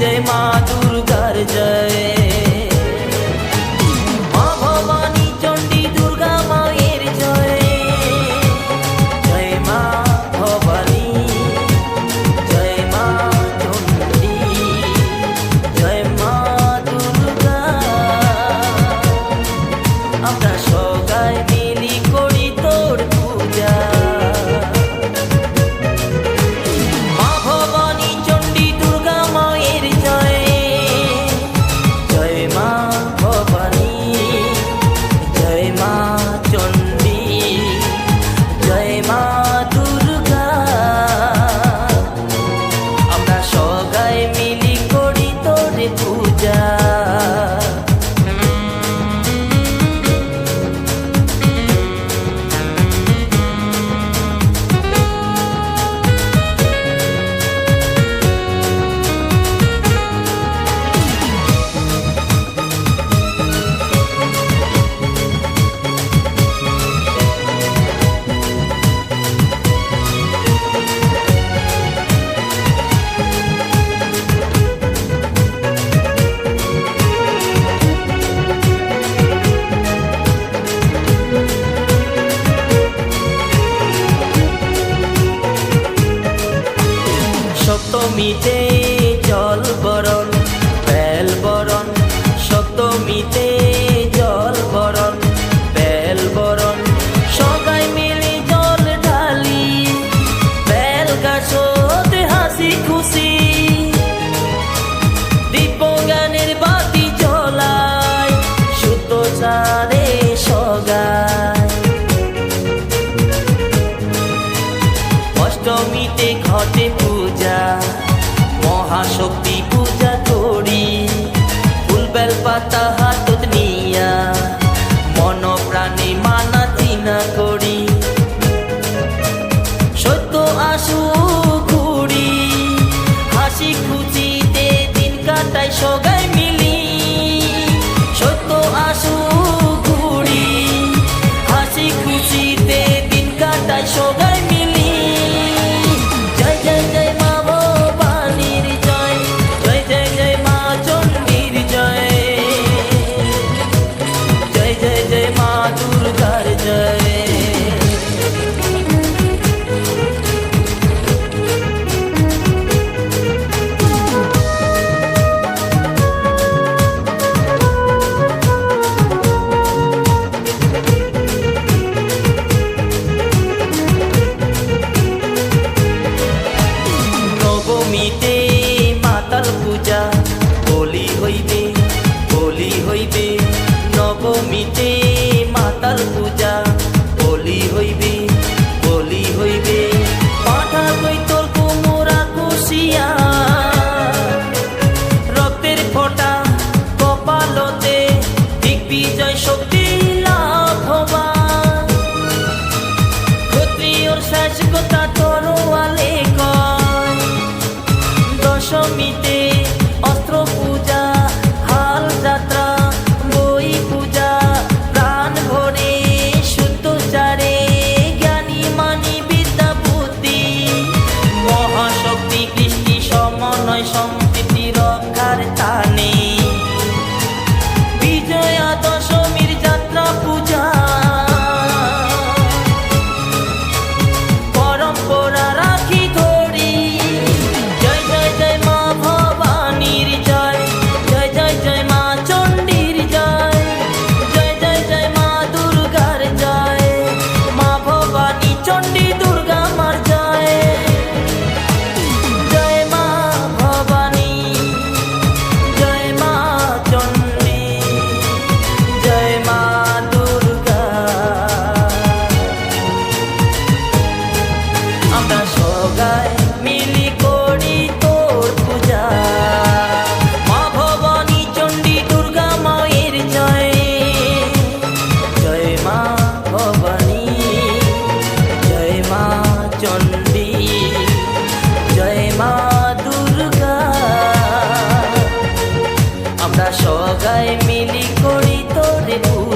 জয় মা দুর্গার জয়। মা ভবানী চণ্ডী দুর্গা মায়ের জয়। জয় মা ভবানী, জয় মা চণ্ডী আমরা সবাই ঘটে ঘটে পূজা। মহাশক্তি পূজা করি। ফুলবেল পাতা হাত song সগাই মিলি করি তোরে পূজা